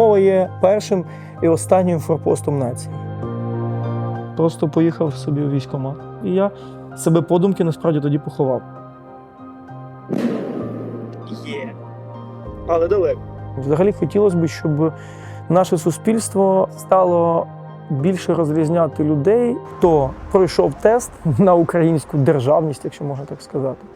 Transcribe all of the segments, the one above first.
Мова є першим і останнім форпостом нації. Просто поїхав собі у військкомат. І я себе подумки насправді тоді поховав. Є. Але далеко. Взагалі хотілося б, щоб наше суспільство стало більше розрізняти людей, хто пройшов тест на українську державність, якщо можна так сказати.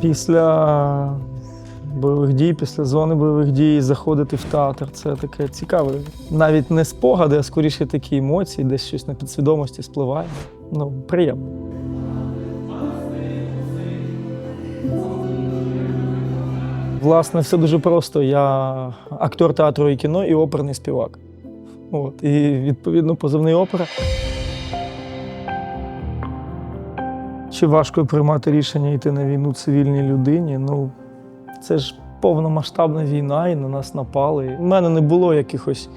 Після бойових дій, після зони бойових дій заходити в театр це таке цікаве. Навіть не спогади, а скоріше такі емоції, десь щось на підсвідомості спливає. Ну, приємно. Власне, все дуже просто. Я актор театру і кіно і оперний співак. От, і відповідно позивний опера. Чи важко приймати рішення йти на війну цивільній людині? Ну, це ж повномасштабна війна, і на нас напали. У мене не було якихось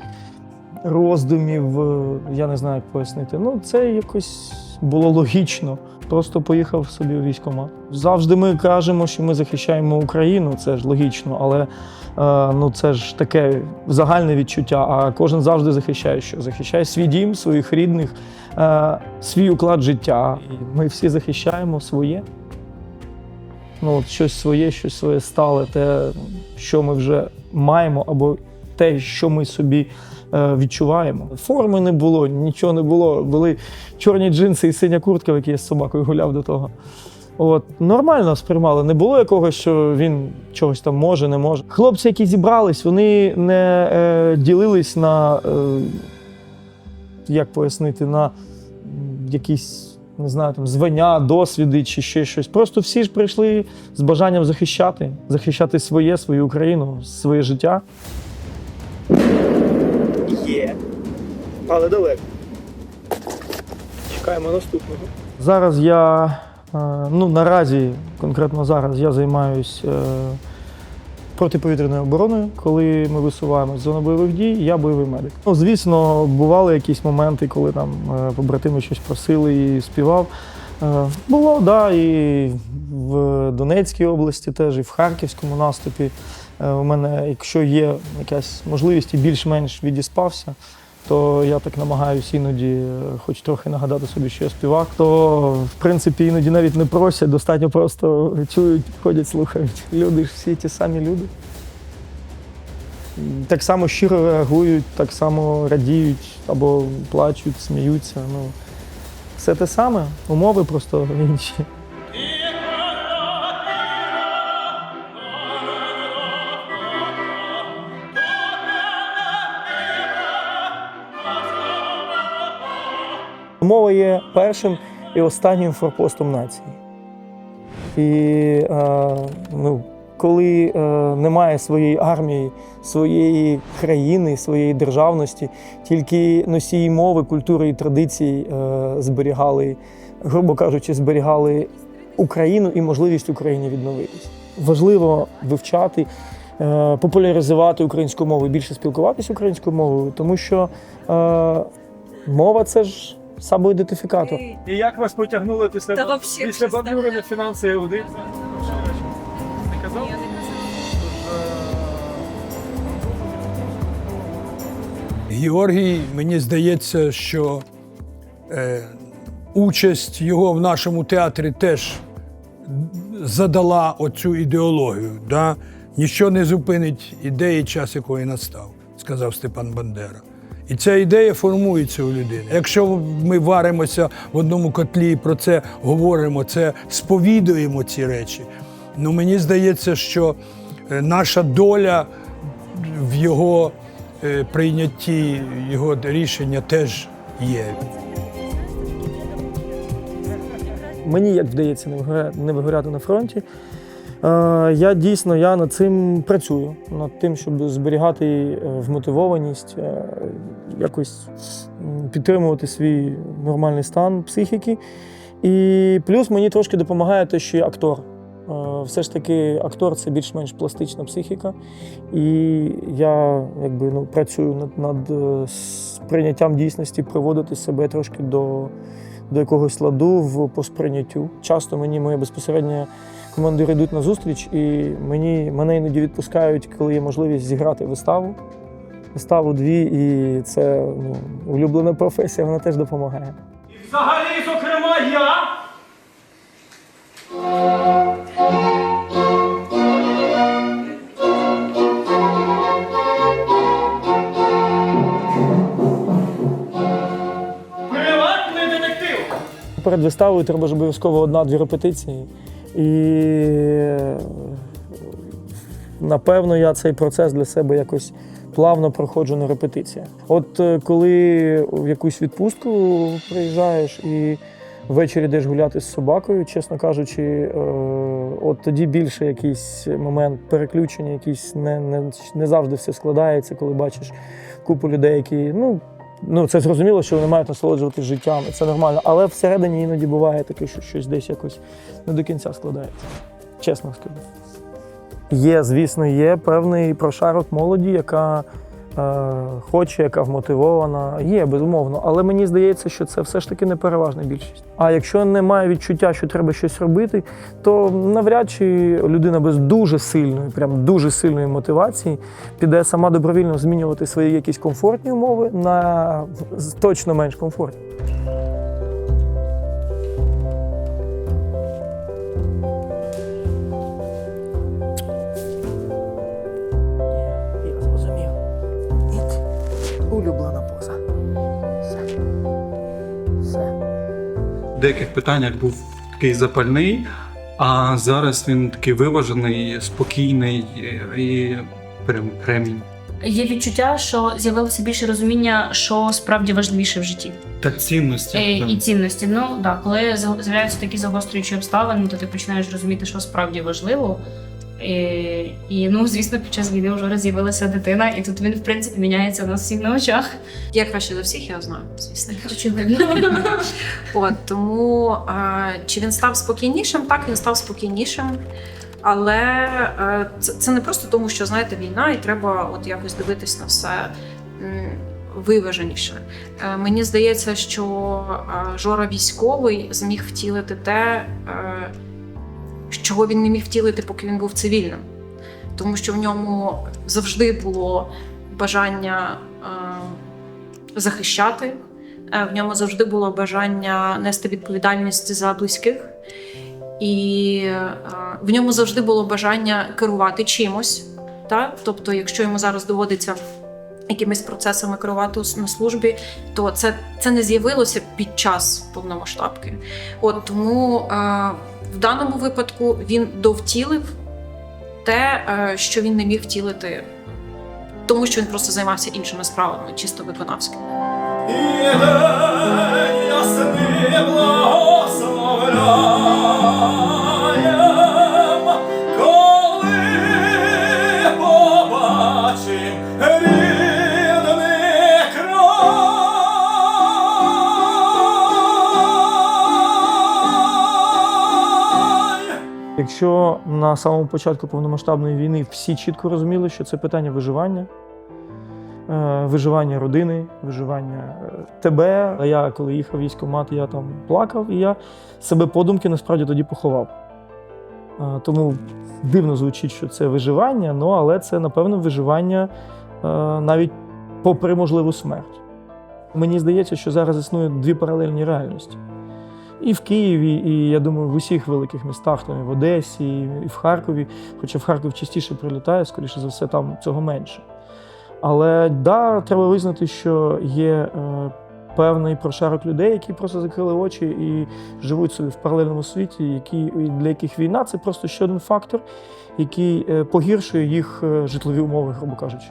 роздумів, е, я не знаю, як пояснити. Ну, це якось було логічно. Просто поїхав собі у військкомат. Завжди ми кажемо, що ми захищаємо Україну, це ж логічно, але е, ну, це ж таке загальне відчуття. А кожен завжди захищає що? Захищає свій дім, своїх рідних, е, свій уклад життя. І ми всі захищаємо своє. Ну, от щось своє, щось своє стале, те, що ми вже маємо, або те, що ми собі е, відчуваємо. Форми не було, нічого не було. Були чорні джинси і синя куртка, в якій я з собакою гуляв до того. От, нормально сприймали. Не було якогось, що він чогось там може, не може. Хлопці, які зібрались, вони не е, ділились на, е, як пояснити, на якісь. Не знаю, там звання, досвіди чи ще щось. Просто всі ж прийшли з бажанням захищати, захищати своє, свою Україну, своє життя. Є, але далеко. Чекаємо наступного. Зараз я, е, ну наразі, конкретно зараз, я займаюся протиповітряною обороною. Коли ми висуваємо з зони бойових дій, я бойовий медик. Ну, звісно, бували якісь моменти, коли там е, побратими щось просили і співав. Е, Було, так, да, і в Донецькій області теж, і в Харківському наступі. Е, У мене, якщо є якась можливість і більш-менш відіспався, то я так намагаюся іноді, е, хоч трохи нагадати собі, що я співак, то в принципі іноді навіть не просять, достатньо просто чують, підходять, слухають. Люди ж всі ті самі люди. Так само щиро реагують, так само радіють або плачуть, сміються. Ну, все те саме, умови просто інші. Мова є першим і останнім форпостом нації. І е, ну, коли е, немає своєї армії, своєї країни, своєї державності, тільки носії мови, культури і традицій е, зберігали, грубо кажучи, зберігали Україну і можливість Україні відновитись. Важливо вивчати, популяризувати українську мову і більше спілкуватися українською мовою, тому що е, мова це ж самоідентифікатор. І як вас потягнули після, Та вообще після чисто. на фінанси аудит? Не казав? Георгій, мені здається, що е, участь його в нашому театрі теж задала оцю ідеологію. Да? Ніщо не зупинить ідеї, час якої настав, сказав Степан Бандера. І ця ідея формується у людини. Якщо ми варимося в одному котлі і про це говоримо, це сповідуємо ці речі. Ну мені здається, що е, наша доля в його е, прийнятті його рішення теж є. Мені як вдається не вигоря- не вигоряти на фронті. Е, Я дійсно я над цим працюю, над тим, щоб зберігати е, вмотивованість, е, якось підтримувати свій нормальний стан психіки І плюс мені трошки допомагає те, що я актор. Все ж таки, актор це більш-менш пластична психіка. І я якби, ну, працюю над, над сприйняттям дійсності, приводити себе трошки до, до якогось ладу в по сприйняттю. Часто мені мої безпосередньо командири йдуть на зустріч, і мені, мене іноді відпускають, коли є можливість зіграти виставу. Виставу дві, і це ну, улюблена професія, вона теж допомагає. І Взагалі, зокрема, я. Приватний детектив. Перед виставою треба ж обов'язково одна-дві репетиції. І напевно я цей процес для себе якось плавно проходжу на репетиціях. От е, коли в якусь відпустку приїжджаєш і ввечері йдеш гуляти з собакою, чесно кажучи, е, от тоді більше якийсь момент переключення, якийсь не, не, не завжди все складається, коли бачиш купу людей, які ну. Ну, це зрозуміло, що вони мають насолоджуватися життям, і це нормально. Але всередині іноді буває таке, що щось десь якось не до кінця складається. Чесно скажу. Є, звісно, є певний прошарок молоді, яка хоче, яка вмотивована. Є, безумовно. Але мені здається, що це все ж таки не переважна більшість. А якщо немає відчуття, що треба щось робити, то навряд чи людина без дуже сильної, прям дуже сильної мотивації піде сама добровільно змінювати свої якісь комфортні умови на точно менш комфортні. Деяких питаннях був такий запальний, а зараз він такий виважений, спокійний і прям кремінь. Є відчуття, що з'явилося більше розуміння, що справді важливіше в житті Та цінності. Е, і цінності. Ну да, коли з'являються такі загострюючі обставини, то ти починаєш розуміти, що справді важливо. І, і ну, звісно, під час війни вже з'явилася дитина, і тут він, в принципі, міняється у нас всіх на очах. Я краще за всіх його знаю, звісно. Очевидно. От тому а, чи він став спокійнішим? Так, він став спокійнішим. Але е, це, це не просто тому, що знаєте, війна, і треба от якось дивитись на все виваженіше. Е, мені здається, що е, Жора військовий зміг втілити те, чого він не міг втілити, поки він був цивільним. Тому що в ньому завжди було бажання е, захищати, Е, В ньому завжди було бажання нести відповідальність за близьких, і е, в ньому завжди було бажання керувати чимось. Так? Тобто, якщо йому зараз доводиться якимись процесами керувати на службі, то це, це не з'явилося під час повномасштабки. От тому е, в даному випадку він довтілив те, е, що він не міг втілити, тому що він просто займався іншими справами, чисто виконавськими. На самому початку повномасштабної війни всі чітко розуміли, що це питання виживання, е, виживання родини, виживання е, тебе. А я, коли їхав в військкомат, я там плакав, і я себе подумки насправді тоді поховав. Е, Тому дивно звучить, що це виживання, ну але це, напевно, виживання навіть попри можливу смерть. Мені здається, що зараз існують дві паралельні реальності. І в Києві, і я думаю, в усіх великих містах, там і в Одесі, і в Харкові. Хоча в Харків частіше прилітає, скоріше за все, там цього менше. Але да, треба визнати, що є е, певний прошарок людей, які просто закрили очі і живуть собі в паралельному світі, які, для яких війна це просто ще один фактор, який е, погіршує їх е, житлові умови, грубо кажучи,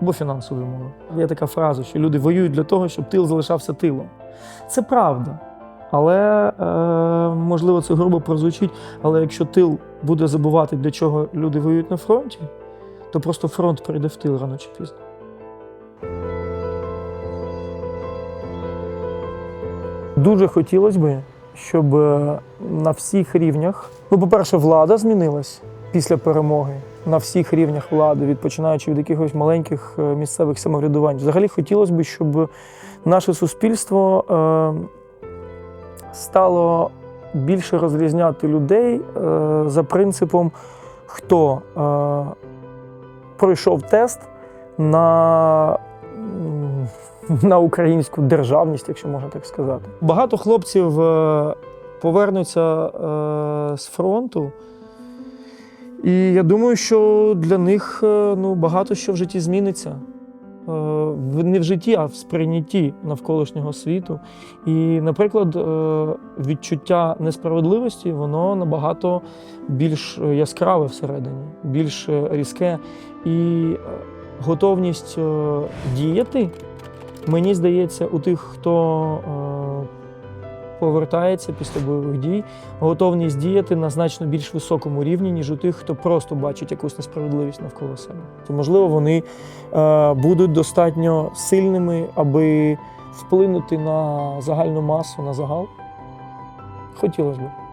або фінансові умови. Є така фраза, що люди воюють для того, щоб тил залишався тилом. Це правда. Але е, можливо це грубо прозвучить. Але якщо тил буде забувати, для чого люди воюють на фронті, то просто фронт прийде в тил рано чи пізно. Дуже хотілося би, щоб е, на всіх рівнях, ну, по-перше, влада змінилась після перемоги. На всіх рівнях влади, від починаючи від якихось маленьких е, місцевих самоврядувань. Взагалі хотілося б, щоб наше суспільство стало більше розрізняти людей е, за принципом, хто е, пройшов тест на, на українську державність, якщо можна так сказати. Багато хлопців е, повернуться з фронту. І я думаю, що для них ну, багато що в житті зміниться. Е, Не в житті, а в сприйнятті навколишнього світу. І, наприклад, е, відчуття несправедливості воно набагато більш е, яскраве всередині, більш різке. І готовність діяти, мені здається, у тих, хто повертається після бойових дій, готовність діяти на значно більш високому рівні, ніж у тих, хто просто бачить якусь несправедливість навколо себе. То, можливо, вони е, будуть достатньо сильними, аби вплинути на загальну масу, на загал. Хотілося б.